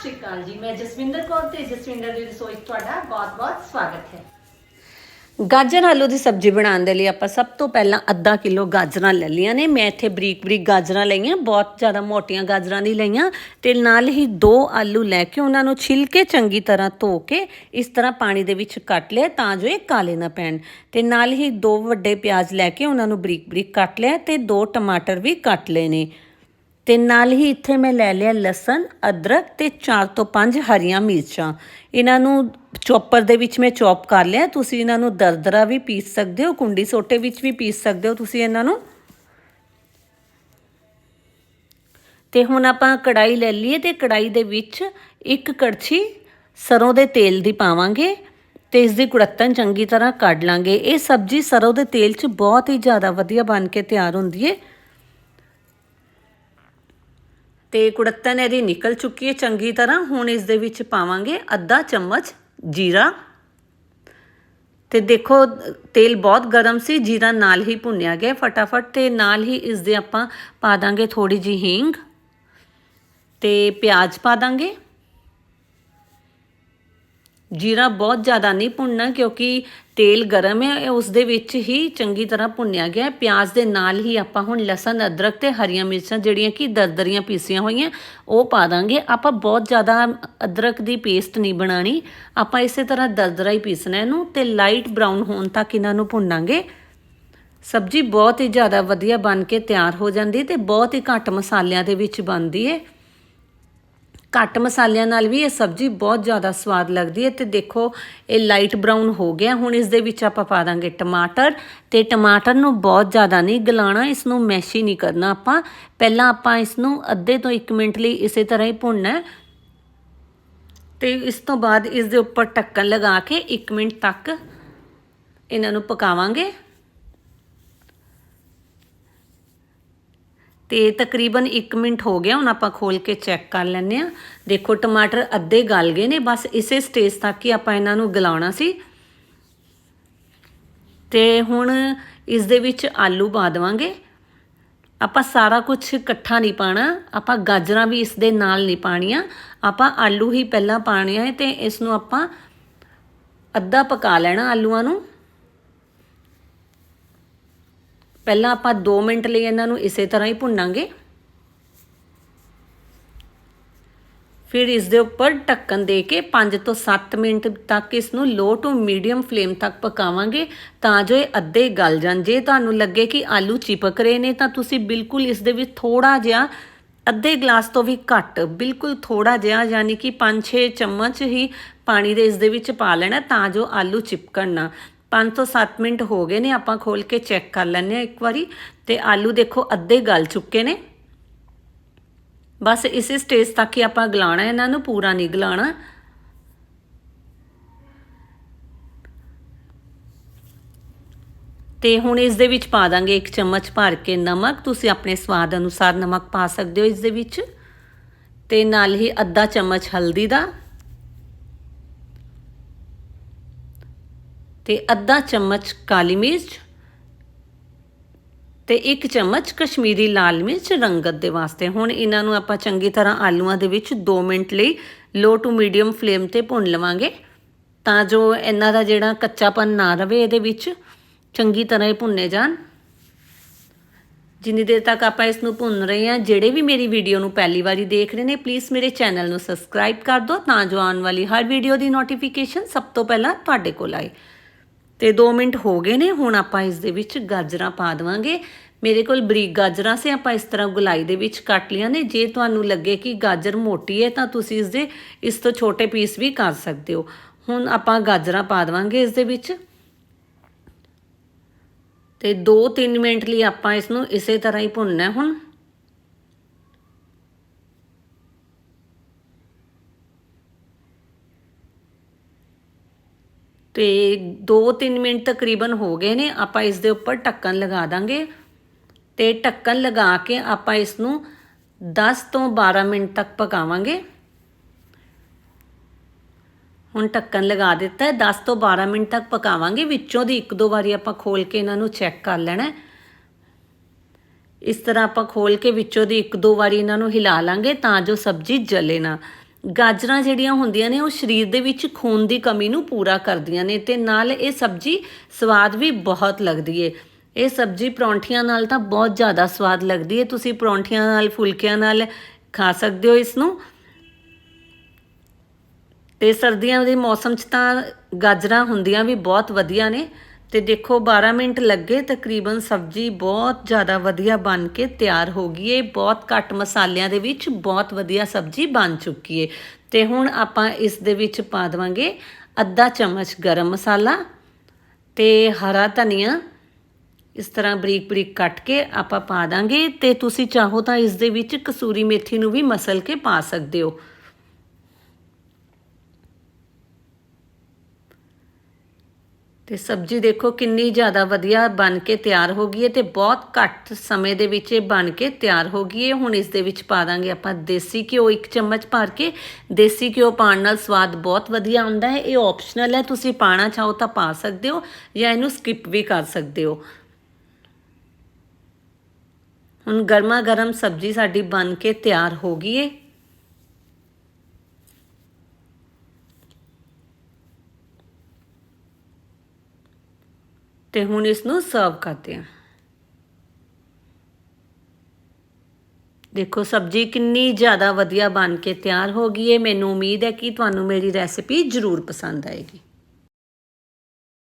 ਸ਼੍ਰੀ ਅਕਾਲ ਜੀ, ਮੈਂ ਜਸਵਿੰਦਰ ਕੌਰ ਤੇ ਜਸਵਿੰਦਰ ਦੀ ਰਸੋਈ 'ਚ ਤੁਹਾਡਾ ਬਹੁਤ-ਬਹੁਤ ਸਵਾਗਤ ਹੈ। ਗਾਜਰ ਆਲੂ ਦੀ ਸਬਜ਼ੀ ਬਣਾਉਣ ਦੇ ਲਈ ਆਪਾਂ ਸਭ ਤੋਂ ਪਹਿਲਾਂ ਅੱਧਾ ਕਿਲੋ ਗਾਜਰਾਂ ਲੈ ਲਈਆਂ ਨੇ। ਮੈਂ ਇੱਥੇ ਬਰੀਕ ਬਰੀਕ ਗਾਜਰਾਂ ਲਈਆਂ, ਬਹੁਤ ਜ਼ਿਆਦਾ ਮੋਟੀਆਂ ਗਾਜਰਾਂ ਨਹੀਂ ਲਈਆਂ ਤੇ ਨਾਲ ਹੀ ਦੋ ਆਲੂ ਲੈ ਕੇ ਉਹਨਾਂ ਨੂੰ ਛਿਲ ਕੇ ਚੰਗੀ ਤਰ੍ਹਾਂ ਧੋ ਕੇ ਇਸ ਤਰ੍ਹਾਂ ਪਾਣੀ ਦੇ ਵਿੱਚ ਕੱਟ ਲਿਆ ਤਾਂ ਜੋ ਇਹ ਕਾਲੇ ਨਾ ਪੈਣ। ਤੇ ਨਾਲ ਹੀ ਦੋ ਵੱਡੇ ਪਿਆਜ਼ ਲੈ ਕੇ ਉਹਨਾਂ ਨੂੰ ਬਰੀਕ ਬਰੀਕ ਕੱਟ ਲਿਆ ਤੇ ਦੋ ਟਮਾਟਰ ਵੀ ਕੱਟ ਲਏ ਨੇ। ਤੇ ਨਾਲ ਹੀ ਇੱਥੇ ਮੈਂ ਲੈ ਲਿਆ ਲਸਣ, ਅਦਰਕ ਤੇ 4 ਤੋਂ 5 ਹਰੀਆਂ ਮਿਰਚਾਂ। ਇਹਨਾਂ ਨੂੰ ਚੌਪਰ ਦੇ ਵਿੱਚ ਮੈਂ ਚੌਪ ਕਰ ਲਿਆ। ਤੁਸੀਂ ਇਹਨਾਂ ਨੂੰ ਦਰਦਰਾ ਵੀ ਪੀਸ ਸਕਦੇ ਹੋ, ਕੁੰਡੀ ਸੋਟੇ ਵਿੱਚ ਵੀ ਪੀਸ ਸਕਦੇ ਹੋ ਤੁਸੀਂ ਇਹਨਾਂ ਨੂੰ। ਤੇ ਹੁਣ ਆਪਾਂ ਕੜਾਈ ਲੈ ਲਈਏ ਤੇ ਕੜਾਈ ਦੇ ਵਿੱਚ ਇੱਕ ਕੜਛੀ ਸਰੋਂ ਦੇ ਤੇਲ ਦੀ ਪਾਵਾਂਗੇ ਤੇ ਇਸ ਦੀ ਕੁੜੱਤਨ ਚੰਗੀ ਤਰ੍ਹਾਂ ਕੱਢ ਲਾਂਗੇ। ਇਹ ਸਬਜ਼ੀ ਸਰੋਂ ਦੇ ਤੇਲ 'ਚ ਬਹੁਤ ਹੀ ਜ਼ਿਆਦਾ ਵਧੀਆ ਬਣ ਕੇ ਤਿਆਰ ਹੁੰਦੀ ਹੈ ਤੇ ਕੁੜੱਤਨ ਇਹਦੀ ਨਿਕਲ ਚੁੱਕੀ ਹੈ ਚੰਗੀ ਤਰ੍ਹਾਂ। ਹੁਣ ਇਸ ਦੇ ਵਿੱਚ ਪਾਵਾਂਗੇ ਅੱਧਾ ਚਮਚ ਜੀਰਾ। ਤੇ ਦੇਖੋ, ਤੇਲ ਬਹੁਤ ਗਰਮ ਸੀ, ਜੀਰਾ ਨਾਲ ਹੀ ਭੁੰਨਿਆ ਗਿਆ ਫਟਾਫਟ ਤੇ ਨਾਲ ਹੀ ਇਸ ਦੇ ਆਪਾਂ ਪਾ ਦਾਂਗੇ ਥੋੜੀ ਜੀ ਹਿੰਗ ਤੇ ਪਿਆਜ਼ ਪਾ ਦਾਂਗੇ। ਜੀਰਾ ਬਹੁਤ ਜ਼ਿਆਦਾ ਨਹੀਂ ਭੁੰਨਣਾ ਕਿਉਂਕਿ ਤੇਲ ਗਰਮ ਹੈ ਉਸ ਦੇ ਵਿੱਚ ਹੀ ਚੰਗੀ ਤਰ੍ਹਾਂ ਭੁੰਨਿਆ ਗਿਆ ਹੈ। ਪਿਆਜ਼ ਦੇ ਨਾਲ ਹੀ ਆਪਾਂ ਹੁਣ ਲਸਣ, ਅਦਰਕ ਤੇ ਹਰੀਆਂ ਮਿਰਚਾਂ ਜਿਹੜੀਆਂ ਕਿ ਦਰਦਰੀਆਂ ਪੀਸੀਆਂ ਹੋਈਆਂ, ਉਹ ਪਾ ਦਾਂਗੇ। ਆਪਾਂ ਬਹੁਤ ਜ਼ਿਆਦਾ ਅਦਰਕ ਦੀ ਪੇਸਟ ਨਹੀਂ ਬਣਾਣੀ ਆਪਾਂ ਇਸੇ ਤਰ੍ਹਾਂ ਦਰਦਰਾ ਹੀ ਪੀਸਣਾ ਇਹਨੂੰ ਤੇ ਲਾਈਟ ਬਰਾਊਨ ਹੋਣ ਤੱਕ ਇਹਨਾਂ ਨੂੰ ਭੁੰਨਾਂਗੇ। ਸਬਜ਼ੀ ਬਹੁਤ ਹੀ ਜ਼ਿਆਦਾ ਵਧੀਆ ਬਣ ਕੇ ਤਿਆਰ ਹੋ ਜਾਂਦੀ ਤੇ ਬਹੁਤ ਹੀ ਘੱਟ ਮਸਾਲਿਆਂ ਦੇ ਵਿੱਚ ਬਣਦੀ ਹੈ ਘੱਟ ਮਸਾਲਿਆਂ ਨਾਲ ਵੀ ਇਹ ਸਬਜ਼ੀ ਬਹੁਤ ਜ਼ਿਆਦਾ ਸਵਾਦ ਲੱਗਦੀ ਹੈ ਤੇ ਦੇਖੋ, ਇਹ ਲਾਈਟ ਬਰਾਊਨ ਹੋ ਗਿਆ। ਹੁਣ ਇਸ ਦੇ ਵਿੱਚ ਆਪਾਂ ਪਾ ਦਾਂਗੇ ਟਮਾਟਰ ਤੇ ਟਮਾਟਰ ਨੂੰ ਬਹੁਤ ਜ਼ਿਆਦਾ ਨਹੀਂ ਗਲਾਣਾ ਇਸ ਨੂੰ ਮੈਸ਼ ਹੀ ਨਹੀਂ ਕਰਨਾ ਆਪਾਂ। ਪਹਿਲਾਂ ਆਪਾਂ ਇਸ ਨੂੰ ਅੱਧੇ ਤੋਂ 1 ਮਿੰਟ ਲਈ ਇਸੇ ਤਰ੍ਹਾਂ ਹੀ ਭੁੰਨਣਾ ਹੈ। ਤੇ ਇਸ ਤੋਂ ਬਾਅਦ ਇਸ ਦੇ ਉੱਪਰ ਢੱਕਣ ਲਗਾ ਕੇ 1 ਮਿੰਟ ਤੱਕ ਇਹਨਾਂ ਨੂੰ ਪਕਾਵਾਂਗੇ। ਤੇ ਤਕਰੀਬਨ 1 ਮਿੰਟ ਹੋ ਗਿਆ, ਹੁਣ ਆਪਾਂ ਖੋਲ ਕੇ ਚੈੱਕ ਕਰ ਲੈਂਦੇ ਆ ਦੇਖੋ, ਟਮਾਟਰ ਅੱਧੇ ਗਲ ਗਏ ਨੇ, ਬਸ ਇਸੇ ਸਟੇਜ ਤੱਕ ਹੀ ਆਪਾਂ ਇਹਨਾਂ ਨੂੰ ਗਲਾਉਣਾ ਸੀ। ਤੇ ਹੁਣ ਇਸ ਦੇ ਵਿੱਚ ਆਲੂ ਪਾ ਦੇਵਾਂਗੇ। ਆਪਾਂ ਸਾਰਾ ਕੁਝ ਇਕੱਠਾ ਨਹੀਂ ਪਾਣਾ, ਆਪਾਂ ਗਾਜਰਾਂ ਵੀ ਇਸ ਦੇ ਨਾਲ ਨਹੀਂ ਪਾਣੀਆਂ। ਆਪਾਂ ਆਲੂ ਹੀ ਪਹਿਲਾਂ ਪਾਣੇ ਆ ਤੇ ਇਸ ਨੂੰ ਆਪਾਂ ਅੱਧਾ ਪਕਾ ਲੈਣਾ ਆਲੂਆਂ ਨੂੰ। ਪਹਿਲਾਂ ਆਪਾਂ 2 ਮਿੰਟ ਲਈ ਇਹਨਾਂ ਨੂੰ ਇਸੇ ਤਰ੍ਹਾਂ ਹੀ ਭੁੰਨਾਂਗੇ। ਫਿਰ ਇਸ ਦੇ ਉੱਪਰ ਢੱਕਣ ਦੇ ਕੇ 5 ਤੋਂ 7 ਮਿੰਟ ਤੱਕ ਇਸ ਨੂੰ ਲੋ ਟੂ ਮੀਡੀਅਮ ਫਲੇਮ ਤੱਕ ਪਕਾਵਾਂਗੇ ਤਾਂ ਜੋ ਇਹ ਅੱਧੇ ਗਲ ਜਾਣ। ਜੇ ਤੁਹਾਨੂੰ ਲੱਗੇ ਕਿ ਆਲੂ ਚਿਪਕ ਰਹੇ ਨੇ ਤਾਂ ਤੁਸੀਂ ਬਿਲਕੁਲ ਇਸ ਦੇ ਵਿੱਚ ਥੋੜਾ ਜਿਹਾ ਅੱਧੇ ਗਲਾਸ ਤੋਂ ਵੀ ਘੱਟ, ਬਿਲਕੁਲ ਥੋੜਾ ਜਿਹਾ ਯਾਨੀ ਕਿ 5-6 ਚਮਚ ਹੀ ਪਾਣੀ ਦੇ ਇਸ ਦੇ ਵਿੱਚ ਪਾ ਲੈਣਾ ਤਾਂ ਜੋ ਆਲੂ ਚਿਪਕਣ ਨਾ। 5 ਤੋਂ 7 ਮਿੰਟ ਹੋ ਗਏ ਨੇ, ਆਪਾਂ ਖੋਲ ਕੇ ਚੈੱਕ ਕਰ ਲੈਂਦੇ ਆ ਇੱਕ ਵਾਰੀ। ਤੇ ਆਲੂ ਦੇਖੋ ਅੱਧੇ ਗਲ ਚੁੱਕੇ ਨੇ। ਬਸ ਇਸੇ ਸਟੇਜ ਤੱਕ ਹੀ ਆਪਾਂ ਗਲਾਣਾ, ਇਹਨਾਂ ਨੂੰ ਪੂਰਾ ਨਹੀਂ ਗਲਾਣਾ। ਤੇ ਹੁਣ ਇਸ ਦੇ ਵਿੱਚ ਪਾ ਦਾਂਗੇ ਇੱਕ ਚਮਚ ਭਰ ਕੇ ਨਮਕ। ਤੁਸੀਂ ਆਪਣੇ ਸਵਾਦ ਅਨੁਸਾਰ ਨਮਕ ਪਾ ਸਕਦੇ ਹੋ ਇਸ ਦੇ ਵਿੱਚ। ਤੇ ਨਾਲ ਹੀ ਅੱਧਾ ਚਮਚ ਹਲਦੀ ਦਾ। ਤੇ ਅੱਧਾ ਚਮਚ ਕਾਲੀ ਮਿਰਚ ਤੇ ਇੱਕ ਚਮਚ ਕਸ਼ਮੀਰੀ ਲਾਲ ਮਿਰਚ ਰੰਗਤ ਦੇ ਵਾਸਤੇ। ਹੁਣ ਇਹਨਾਂ ਨੂੰ ਆਪਾਂ ਚੰਗੀ ਤਰ੍ਹਾਂ ਆਲੂਆਂ ਦੇ ਵਿੱਚ 2 ਮਿੰਟ ਲਈ ਲੋ ਟੂ ਮੀਡੀਅਮ ਫਲੇਮ ਤੇ ਭੁੰਨ ਲਵਾਂਗੇ। ਤਾਂ ਜੋ ਇਹਨਾਂ ਦਾ ਜਿਹੜਾ ਕੱਚਾਪਨ ਨਾ ਰਵੇ ਇਹਦੇ ਵਿੱਚ, ਚੰਗੀ ਤਰ੍ਹਾਂ ਹੀ ਭੁੰਨੇ ਜਾਣ। ਜਿੰਨੀ ਦੇਰ ਤੱਕ ਆਪਾਂ ਇਸ ਨੂੰ ਭੁੰਨ ਰਹੇ ਹਾਂ, ਜਿਹੜੇ ਵੀ ਮੇਰੀ ਵੀਡੀਓ ਨੂੰ ਪਹਿਲੀ ਵਾਰੀ ਦੇਖ ਰਹੇ ਨੇ ਪਲੀਜ਼ ਮੇਰੇ ਚੈਨਲ ਨੂੰ ਸਬਸਕ੍ਰਾਈਬ ਕਰ ਦਿਓ ਤਾਂ ਜੋ ਆਉਣ ਵਾਲੀ ਹਰ ਵੀਡੀਓ ਦੀ ਨੋਟੀਫਿਕੇਸ਼ਨ ਸਭ ਤੋਂ ਪਹਿਲਾਂ ਤੁਹਾਡੇ ਕੋਲ ਆਏ। ਤੇ 2 ਮਿੰਟ ਹੋ ਗਏ ਨੇ, ਹੁਣ ਆਪਾਂ ਇਸ ਦੇ ਵਿੱਚ ਗਾਜਰਾਂ ਪਾ ਦੇਵਾਂਗੇ। ਮੇਰੇ ਕੋਲ ਬਰੀਕ ਗਾਜਰਾਂ ਸੇ ਆਪਾਂ ਇਸ ਤਰ੍ਹਾਂ ਗੁਲਾਈ ਦੇ ਵਿੱਚ ਕੱਟ ਲਿਆ ਨੇ। ਜੇ ਤੁਹਾਨੂੰ ਲੱਗੇ ਕਿ ਗਾਜਰ ਮੋਟੀ ਹੈ, ਤਾਂ ਤੁਸੀਂ ਇਸ ਦੇ ਇਸ ਤੋਂ ਛੋਟੇ ਪੀਸ ਵੀ ਕਰ ਸਕਦੇ ਹੋ। ਹੁਣ ਆਪਾਂ ਗਾਜਰਾਂ ਪਾ ਦੇਵਾਂਗੇ ਇਸ ਦੇ ਵਿੱਚ। ਤੇ 2-3 ਮਿੰਟ ਲਈ ਆਪਾਂ ਇਸ ਨੂੰ ਇਸੇ ਤਰ੍ਹਾਂ ਹੀ ਭੁੰਨਣਾ ਹੁਣ। ਤੇ 2-3 ਮਿੰਟ ਤਕਰੀਬਨ ਹੋ ਗਏ ਨੇ, ਆਪਾਂ ਇਸ ਦੇ ਉੱਪਰ ਢੱਕਣ ਲਗਾ ਦਾਂਗੇ। ਤੇ ਢੱਕਣ ਲਗਾ ਕੇ ਆਪਾਂ ਇਸ ਨੂੰ 10 ਤੋਂ 12 ਮਿੰਟ ਤੱਕ ਪਕਾਵਾਂਗੇ। ਹੁਣ ਢੱਕਣ ਲਗਾ ਦਿੱਤਾ ਹੈ 10 ਤੋਂ 12 ਮਿੰਟ ਤੱਕ ਪਕਾਵਾਂਗੇ। ਵਿੱਚੋਂ ਦੀ ਇੱਕ ਦੋ ਵਾਰੀ ਆਪਾਂ ਖੋਲ ਕੇ ਇਹਨਾਂ ਨੂੰ ਚੈੱਕ ਕਰ ਲੈਣਾ ਇਸ ਤਰ੍ਹਾਂ ਆਪਾਂ ਖੋਲ ਕੇ ਵਿੱਚੋਂ ਦੀ ਇੱਕ ਦੋ ਵਾਰੀ ਇਹਨਾਂ ਨੂੰ ਹਿਲਾ ਲਾਂਗੇ ਤਾਂ ਜੋ ਸਬਜ਼ੀ ਜਲੇ ਨਾ। ਗਾਜਰਾਂ ਜਿਹੜੀਆਂ ਹੁੰਦੀਆਂ ਨੇ, ਉਹ ਸਰੀਰ ਦੇ ਵਿੱਚ ਖੂਨ ਦੀ ਕਮੀ ਨੂੰ ਪੂਰਾ ਕਰਦੀਆਂ ਨੇ ਤੇ ਨਾਲ ਇਹ ਸਬਜ਼ੀ ਸਵਾਦ ਵੀ ਬਹੁਤ ਲੱਗਦੀ ਏ। ਇਹ ਸਬਜ਼ੀ ਪਰੌਂਠੀਆਂ ਨਾਲ ਤਾਂ ਬਹੁਤ ਜ਼ਿਆਦਾ ਸਵਾਦ ਲੱਗਦੀ ਏ। ਤੁਸੀਂ ਪਰੌਂਠੀਆਂ ਨਾਲ, ਫੁਲਕਿਆਂ ਨਾਲ ਖਾ ਸਕਦੇ ਹੋ ਇਸ ਨੂੰ। ਤੇ ਸਰਦੀਆਂ ਦੇ ਮੌਸਮ 'ਚ ਤਾਂ ਗਾਜਰਾਂ ਹੁੰਦੀਆਂ ਵੀ ਬਹੁਤ ਵਧੀਆ ਨੇ। ਤੇ ਦੇਖੋ 12 ਮਿੰਟ ਲੱਗੇ, ਤਕਰੀਬਨ ਸਬਜ਼ੀ ਬਹੁਤ ਜ਼ਿਆਦਾ ਵਧੀਆ ਬਣ ਕੇ ਤਿਆਰ ਹੋ ਗਈ ਏ। ਬਹੁਤ ਘੱਟ ਮਸਾਲਿਆਂ ਦੇ ਵਿੱਚ ਬਹੁਤ ਵਧੀਆ ਸਬਜ਼ੀ ਬਣ ਚੁੱਕੀ ਏ। ਤੇ ਹੁਣ ਆਪਾਂ ਇਸ ਦੇ ਵਿੱਚ ਪਾ ਦੇਵਾਂਗੇ ਅੱਧਾ ਚਮਚ ਗਰਮ ਮਸਾਲਾ ਤੇ ਹਰਾ ਧਨੀਆ। ਇਸ ਤਰ੍ਹਾਂ ਬਰੀਕ ਬਰੀਕ ਕੱਟ ਕੇ ਆਪਾਂ ਪਾ ਦਾਂਗੇ ਤੇ ਤੁਸੀਂ ਚਾਹੋ ਤਾਂ ਇਸ ਦੇ ਵਿੱਚ ਕਸੂਰੀ ਮੇਥੀ ਨੂੰ ਵੀ ਮਸਲ ਕੇ ਪਾ ਸਕਦੇ ਹੋ। ਤੇ ਸਬਜ਼ੀ ਦੇਖੋ ਕਿੰਨੀ ਜ਼ਿਆਦਾ ਵਧੀਆ ਬਣ ਕੇ ਤਿਆਰ ਹੋ ਗਈ ਹੈ ਤੇ ਬਹੁਤ ਘੱਟ ਸਮੇਂ ਦੇ ਵਿੱਚ ਇਹ ਬਣ ਕੇ ਤਿਆਰ ਹੋ ਗਈ ਹੈ। ਹੁਣ ਇਸ ਦੇ ਵਿੱਚ ਪਾ ਦਾਂਗੇ ਆਪਾਂ ਦੇਸੀ ਘਿਓ ਇੱਕ ਚਮਚ ਭਰ ਕੇ। ਦੇਸੀ ਘਿਓ ਪਾਉਣ ਨਾਲ ਸਵਾਦ ਬਹੁਤ ਵਧੀਆ ਆਉਂਦਾ ਹੈ। ਇਹ ਆਪਸ਼ਨਲ ਹੈ। ਤੁਸੀਂ ਪਾਣਾ ਚਾਹੋ ਤਾਂ ਪਾ ਸਕਦੇ ਹੋ ਜਾਂ ਇਹਨੂੰ ਸਕਿਪ ਵੀ ਕਰ ਸਕਦੇ ਹੋ। ਹੁਣ ਗਰਮਾ ਗਰਮ ਸਬਜ਼ੀ ਸਾਡੀ ਬਣ ਕੇ ਤਿਆਰ ਹੋ ਗਈ ਹੈ। ਤੇ ਹੁਣ ਇਸ ਨੂੰ ਸਰਵ ਕਰਦੇ ਹਾਂ। ਦੇਖੋ, ਸਬਜ਼ੀ ਕਿੰਨੀ ਜ਼ਿਆਦਾ ਵਧੀਆ ਬਣ ਕੇ ਤਿਆਰ ਹੋ ਗਈ ਹੈ। ਮੈਨੂੰ ਉਮੀਦ ਹੈ ਕਿ ਤੁਹਾਨੂੰ ਮੇਰੀ ਰੈਸਿਪੀ ਜ਼ਰੂਰ ਪਸੰਦ ਆਏਗੀ।